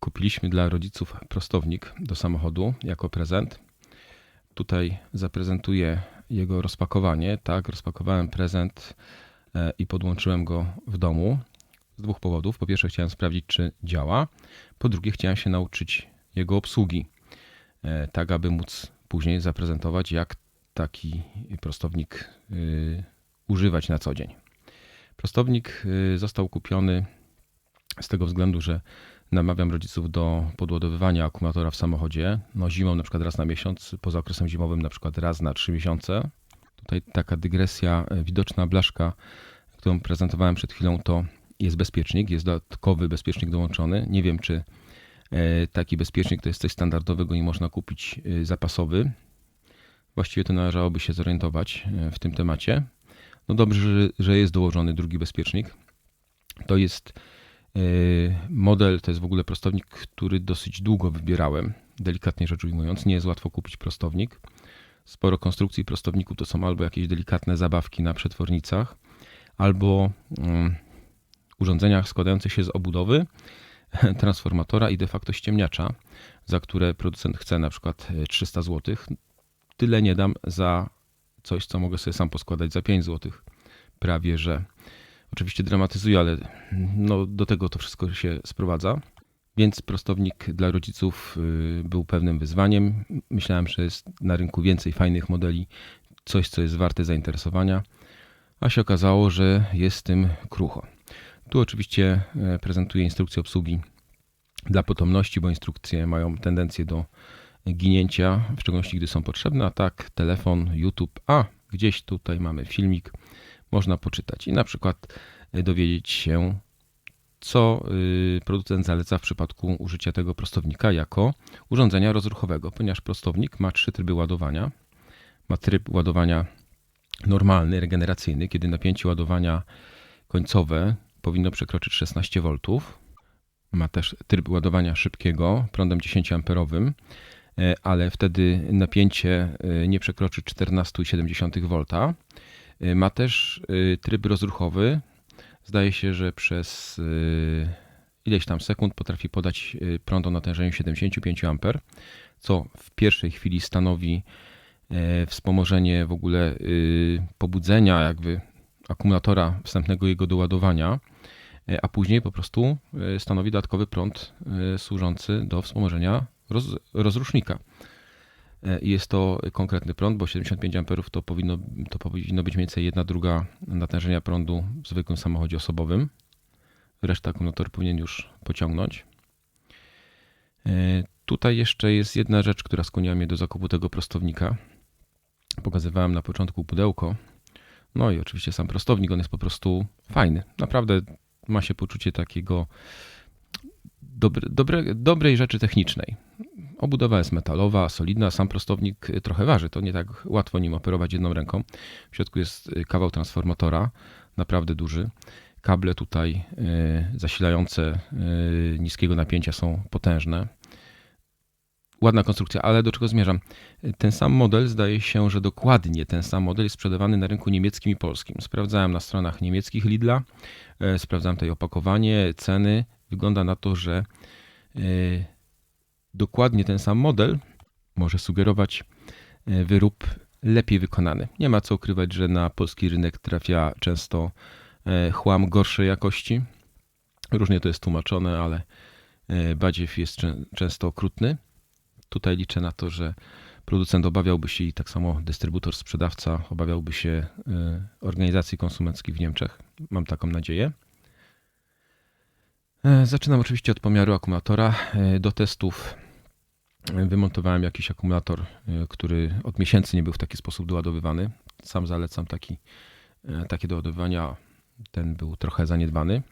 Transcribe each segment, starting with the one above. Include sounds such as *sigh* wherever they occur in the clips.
Kupiliśmy dla rodziców prostownik do samochodu jako prezent. Tutaj zaprezentuję jego rozpakowanie. Tak, rozpakowałem prezent e, i podłączyłem go w domu z dwóch powodów. Po pierwsze, chciałem sprawdzić, czy działa. Po drugie, chciałem się nauczyć jego obsługi, e, tak aby móc później zaprezentować, jak taki prostownik y, używać na co dzień. Prostownik y, został kupiony z tego względu, że namawiam rodziców do podładowywania akumulatora w samochodzie. No zimą na przykład raz na miesiąc, poza okresem zimowym na przykład raz na trzy miesiące. Tutaj taka dygresja, e, widoczna blaszka, którą prezentowałem przed chwilą, to jest bezpiecznik, jest dodatkowy bezpiecznik dołączony. Nie wiem, czy e, taki bezpiecznik to jest coś standardowego i można kupić e, zapasowy. Właściwie to należałoby się zorientować w tym temacie. No dobrze, że jest dołożony drugi bezpiecznik. To jest model, to jest w ogóle prostownik, który dosyć długo wybierałem, delikatnie rzecz ujmując. Nie jest łatwo kupić prostownik. Sporo konstrukcji prostowników to są albo jakieś delikatne zabawki na przetwornicach, albo um, urządzenia składające się z obudowy, *laughs* transformatora i de facto ściemniacza, za które producent chce na przykład 300 zł. Tyle nie dam za coś, co mogę sobie sam poskładać za 5 zł. Prawie że. Oczywiście dramatyzuję, ale no, do tego to wszystko się sprowadza. Więc prostownik dla rodziców y, był pewnym wyzwaniem. Myślałem, że jest na rynku więcej fajnych modeli, coś, co jest warte zainteresowania, a się okazało, że jest tym krucho. Tu oczywiście e, prezentuję instrukcję obsługi dla potomności, bo instrukcje mają tendencję do ginięcia, w szczególności gdy są potrzebne, a tak telefon, YouTube, a gdzieś tutaj mamy filmik, można poczytać i na przykład e, dowiedzieć się, co y, producent zaleca w przypadku użycia tego prostownika jako urządzenia rozruchowego, ponieważ prostownik ma trzy tryby ładowania. Ma tryb ładowania normalny, regeneracyjny, kiedy napięcie ładowania końcowe powinno przekroczyć 16 V. Ma też tryb ładowania szybkiego prądem 10 A, e, ale wtedy napięcie e, nie przekroczy 14,7 V. E, ma też tryb rozruchowy Zdaje się, że przez y, ileś tam sekund potrafi podać y, prąd o natężeniu 75 A, co w pierwszej chwili stanowi wspomożenie w ogóle y, pobudzenia jakby akumulatora wstępnego jego doładowania, a później po prostu stanowi dodatkowy prąd służący do wspomożenia roz, rozrusznika. E, jest to konkretny prąd, bo 75 A to powinno, to powinno być mniej więcej jedna druga natężenia prądu w zwykłym samochodzie osobowym. Reszta akumulator powinien już pociągnąć. E, tutaj jeszcze jest jedna rzecz, która skłoniła mnie do zakupu tego prostownika. Pokazywałem na początku pudełko. No i oczywiście sam prostownik, on jest po prostu fajny. Naprawdę ma się poczucie takiego dobre, dobre, dobrej rzeczy technicznej. Obudowa jest metalowa, solidna, sam prostownik trochę waży, to nie tak łatwo nim operować jedną ręką. W środku jest kawał transformatora, naprawdę duży. Kable tutaj y, zasilające y, niskiego napięcia są potężne. Ładna konstrukcja, ale do czego zmierzam? Ten sam model, zdaje się, że dokładnie ten sam model jest sprzedawany na rynku niemieckim i polskim. Sprawdzałem na stronach niemieckich Lidla, y, sprawdzałem tutaj opakowanie, ceny. Wygląda na to, że dokładnie ten sam model może sugerować e, wyrób lepiej wykonany. Nie ma co ukrywać, że na polski rynek trafia często e, chłam gorszej jakości. Różnie to jest tłumaczone, ale e, badziew jest często okrutny. Tutaj liczę na to, że producent obawiałby się i tak samo dystrybutor, sprzedawca obawiałby się organizacji konsumenckich w Niemczech. Mam taką nadzieję. Zaczynam oczywiście od pomiaru akumulatora. Do testów wymontowałem jakiś akumulator, e, który od miesięcy nie był w taki sposób doładowywany. Sam zalecam taki, e, takie doładowywania. Ten był trochę zaniedbany.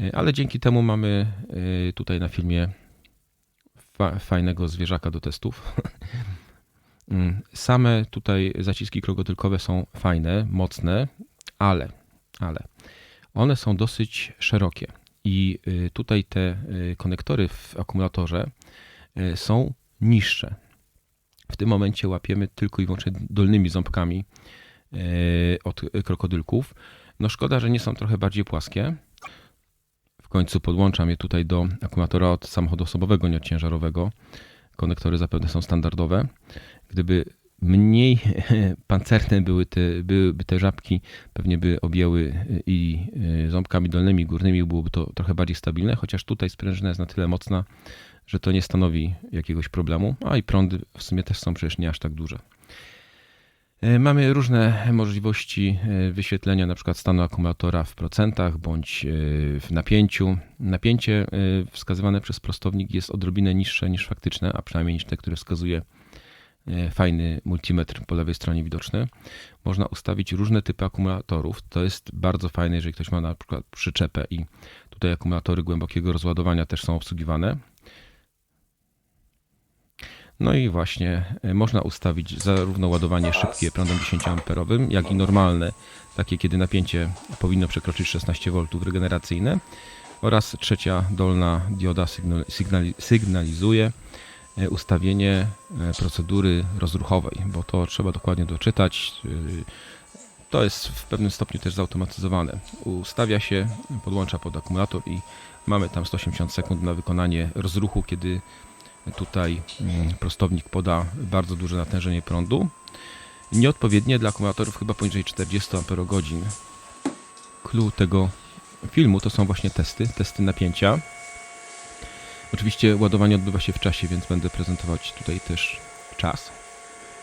E, ale dzięki temu mamy tutaj na filmie fajnego zwierzaka do testów. *laughs* Mm, same tutaj zaciski krokodylkowe są fajne, mocne, ale, ale one są dosyć szerokie. I tutaj te konektory w akumulatorze są niższe. W tym momencie łapiemy tylko i wyłącznie dolnymi ząbkami e, od krokodylków. No szkoda, że nie są trochę bardziej płaskie. W końcu podłączam je tutaj do akumulatora od samochodu osobowego, nieodciężarowego. Konektory zapewne są standardowe. Gdyby mniej *laughs* pancerne były te, byłyby te żabki, pewnie by objęły i y, ząbkami dolnymi, górnymi, byłoby to trochę bardziej stabilne, chociaż tutaj sprężyna jest na tyle mocna, że to nie stanowi jakiegoś problemu, a i prądy w sumie też są przecież nie aż tak duże. E, Mamy różne możliwości e, wyświetlenia na przykład stanu akumulatora w procentach bądź e, w napięciu. Napięcie e, wskazywane przez prostownik jest odrobinę niższe niż faktyczne, a przynajmniej niż te, które wskazuje e, fajny multimetr po lewej stronie widoczny. Można ustawić różne typy akumulatorów. To jest bardzo fajne, jeżeli ktoś ma na przykład przyczepę i tutaj akumulatory głębokiego rozładowania też są obsługiwane. No i właśnie e, można ustawić zarówno ładowanie szybkie prądem 10A, jak i normalne, takie kiedy napięcie powinno przekroczyć 16 V regeneracyjne. Oraz trzecia dolna dioda sygnal- sygnali- sygnalizuje e, ustawienie e, procedury rozruchowej, bo to trzeba dokładnie doczytać. Y, To jest w pewnym stopniu też zautomatyzowane. Ustawia się, podłącza pod akumulator i mamy tam 180 sekund na wykonanie rozruchu, kiedy tutaj mm, prostownik poda bardzo duże natężenie prądu. Nieodpowiednie dla akumulatorów chyba poniżej 40 Ah. Clue tego filmu to są właśnie testy, testy napięcia. Oczywiście ładowanie odbywa się w czasie, więc będę prezentować tutaj też czas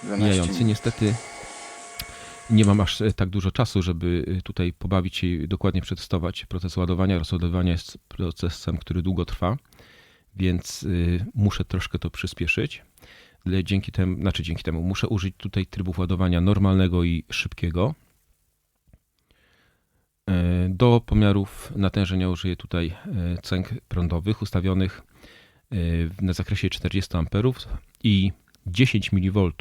12 mijający. Niestety nie mam aż e, tak dużo czasu, żeby e, tutaj pobawić się i dokładnie przetestować proces ładowania. Rozładowanie jest procesem, który długo trwa, więc y, muszę troszkę to przyspieszyć. Dzięki temu, znaczy dzięki temu muszę użyć tutaj trybów ładowania normalnego i szybkiego. E, Do pomiarów natężenia użyję tutaj e, cęg prądowych ustawionych e, na zakresie 40 A i 10 mV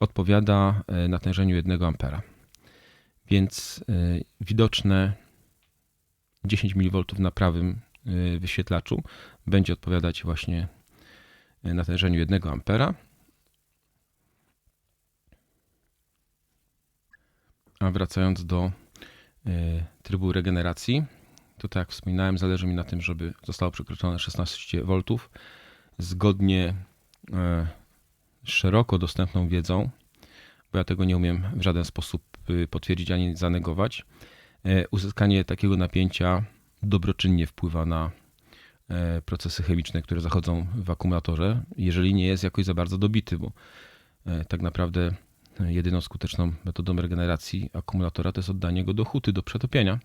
odpowiada natężeniu 1 A. Więc widoczne 10 mV na prawym wyświetlaczu będzie odpowiadać właśnie natężeniu 1 A. A wracając do trybu regeneracji, to tak jak wspominałem, zależy mi na tym, żeby zostało przekroczone 16 V zgodnie e, z szeroko dostępną wiedzą, bo ja tego nie umiem w żaden sposób y, potwierdzić ani zanegować. E, Uzyskanie takiego napięcia dobroczynnie wpływa na e, procesy chemiczne, które zachodzą w akumulatorze, jeżeli nie jest jakoś za bardzo dobity, bo e, tak naprawdę e, jedyną skuteczną metodą regeneracji akumulatora to jest oddanie go do huty, do przetopienia,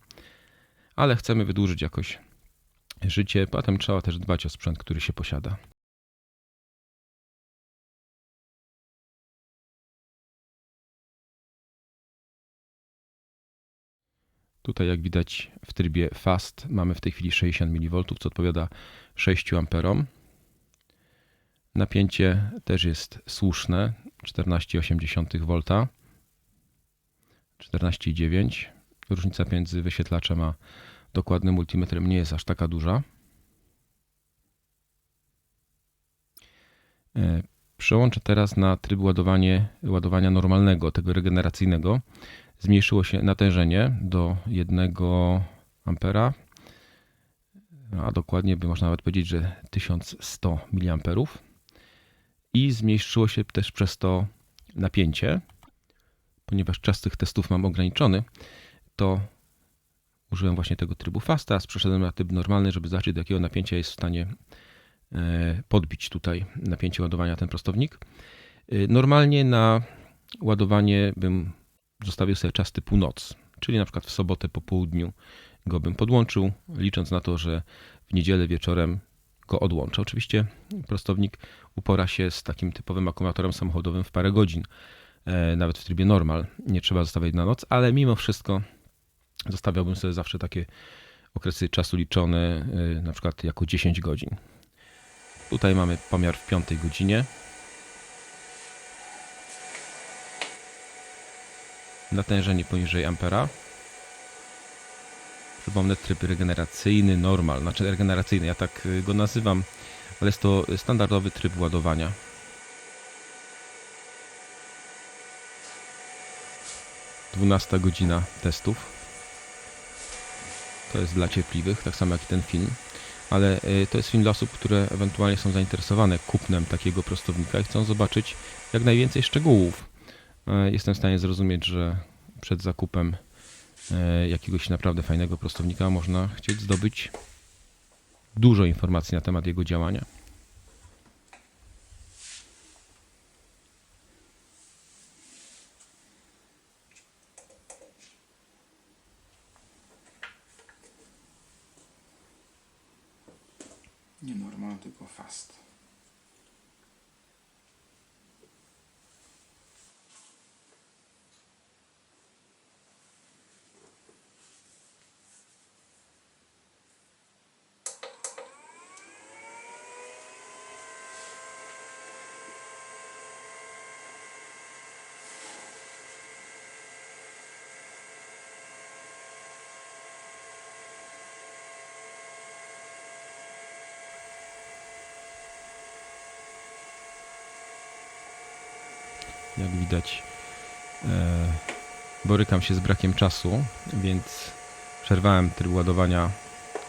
ale chcemy wydłużyć jakoś życie, potem trzeba też dbać o sprzęt, który się posiada. Tutaj jak widać w trybie fast mamy w tej chwili 60 mV, co odpowiada 6 amperom. Napięcie też jest słuszne, 14,8 V, 14,9. Różnica między wyświetlaczem a dokładnym multimetrem nie jest aż taka duża. E, Przełączę teraz na tryb ładowanie, ładowania normalnego, tego regeneracyjnego. Zmniejszyło się natężenie do 1 ampera, a dokładnie by można nawet powiedzieć, że 1100 mA. I zmniejszyło się też przez to napięcie. Ponieważ czas tych testów mam ograniczony, to użyłem właśnie tego trybu fast, teraz przeszedłem na tryb normalny, żeby zobaczyć do jakiego napięcia jest w stanie e, podbić tutaj napięcie ładowania ten prostownik. E, Normalnie na ładowanie bym zostawił sobie czas typu noc, czyli na przykład w sobotę po południu go bym podłączył, licząc na to, że w niedzielę wieczorem go odłączę. Oczywiście prostownik upora się z takim typowym akumulatorem samochodowym w parę godzin, e, nawet w trybie normal. Nie trzeba zostawiać na noc, ale mimo wszystko zostawiałbym sobie zawsze takie okresy czasu liczone, e, na przykład jako 10 godzin. Tutaj mamy pomiar w 5 godzinie. Natężenie poniżej ampera. Przypomnę tryb regeneracyjny, normal, znaczy regeneracyjny, ja tak y, go nazywam, ale jest to standardowy tryb ładowania. Dwunasta godzina testów. To jest dla cierpliwych, tak samo jak i ten film. Ale y, to jest film dla osób, które ewentualnie są zainteresowane kupnem takiego prostownika i chcą zobaczyć jak najwięcej szczegółów. E, Jestem w stanie zrozumieć, że przed zakupem jakiegoś naprawdę fajnego prostownika można chcieć zdobyć dużo informacji na temat jego działania. Nie normal, tylko fast. Jak widać, e, borykam się z brakiem czasu, więc przerwałem tryb ładowania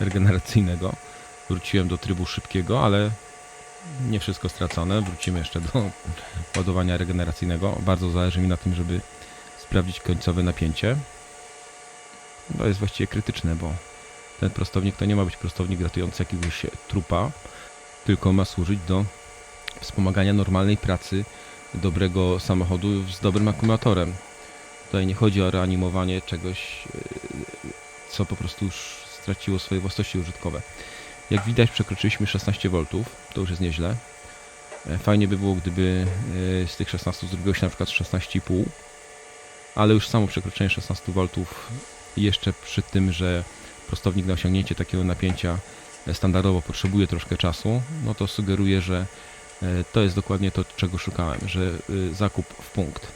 regeneracyjnego. Wróciłem do trybu szybkiego, ale nie wszystko stracone. Wrócimy jeszcze do *laughs* ładowania regeneracyjnego. Bardzo zależy mi na tym, żeby sprawdzić końcowe napięcie. To jest właściwie krytyczne, bo ten prostownik to nie ma być prostownik ratujący jakiegoś trupa, tylko ma służyć do wspomagania normalnej pracy dobrego samochodu z dobrym akumulatorem. Tutaj nie chodzi o reanimowanie czegoś, yy, co po prostu już straciło swoje własności użytkowe. Jak widać przekroczyliśmy 16 V, to już jest nieźle. E, Fajnie by było, gdyby yy, z tych 16 zrobiło się na przykład 16,5, ale już samo przekroczenie 16 V jeszcze przy tym, że prostownik na osiągnięcie takiego napięcia e, standardowo potrzebuje troszkę czasu, no to sugeruje, że E, To jest dokładnie to, czego szukałem, że y, zakup w punkt.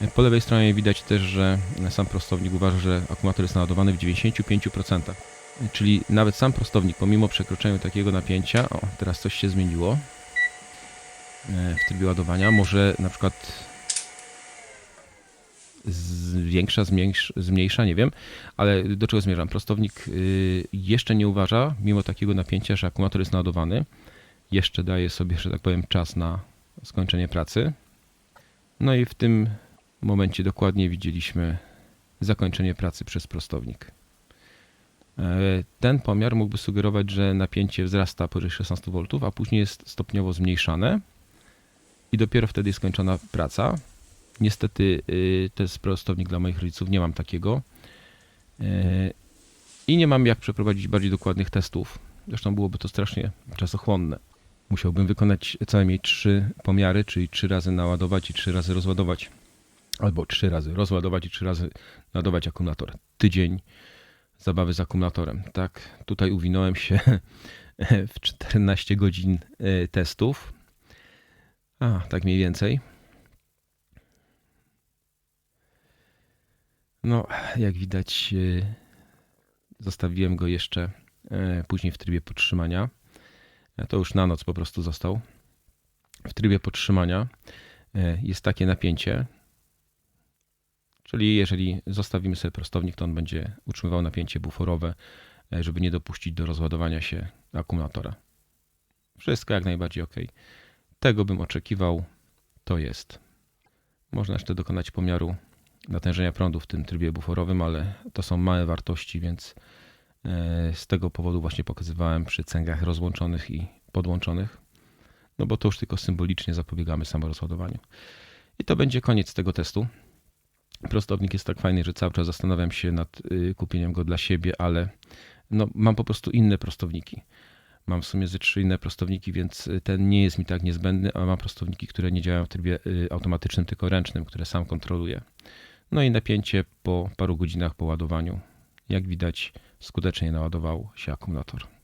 E, Po lewej stronie widać też, że sam prostownik uważa, że akumulator jest naładowany w 95%. E, Czyli nawet sam prostownik, pomimo przekroczenia takiego napięcia, o, teraz coś się zmieniło e, w trybie ładowania, może na przykład zwiększa, zmniejsza, zmniejsza, nie wiem, ale do czego zmierzam? Prostownik y, jeszcze nie uważa, mimo takiego napięcia, że akumulator jest naładowany jeszcze daje sobie, że tak powiem, czas na skończenie pracy. No i w tym momencie dokładnie widzieliśmy zakończenie pracy przez prostownik. E, Ten pomiar mógłby sugerować, że napięcie wzrasta powyżej 16 V, a później jest stopniowo zmniejszane i dopiero wtedy jest skończona praca. Niestety y, to jest prostownik dla moich rodziców, nie mam takiego E, i nie mam jak przeprowadzić bardziej dokładnych testów. Zresztą byłoby to strasznie czasochłonne. Musiałbym wykonać co najmniej trzy pomiary, czyli trzy razy naładować i trzy razy rozładować. Albo trzy razy rozładować i trzy razy naładować akumulator. Tydzień zabawy z akumulatorem. Tak, tutaj uwinąłem się *laughs* w 14 godzin e, testów. A, tak mniej więcej. No, jak widać, e, zostawiłem go jeszcze e, później w trybie podtrzymania. To już na noc po prostu został. W trybie podtrzymania e, jest takie napięcie, czyli jeżeli zostawimy sobie prostownik, to on będzie utrzymywał napięcie buforowe, e, żeby nie dopuścić do rozładowania się akumulatora. Wszystko jak najbardziej ok. Tego bym oczekiwał. To jest. Można jeszcze dokonać pomiaru natężenia prądu w tym trybie buforowym, ale to są małe wartości, więc z tego powodu właśnie pokazywałem przy cęgach rozłączonych i podłączonych, no bo to już tylko symbolicznie zapobiegamy samorozładowaniu. I to będzie koniec tego testu. Prostownik jest tak fajny, że cały czas zastanawiam się nad y, kupieniem go dla siebie, ale no, mam po prostu inne prostowniki. Mam w sumie ze trzy inne prostowniki, więc y, ten nie jest mi tak niezbędny, a mam prostowniki, które nie działają w trybie y, automatycznym, tylko ręcznym, które sam kontroluję. No i napięcie po paru godzinach po ładowaniu, jak widać, skutecznie naładował się akumulator.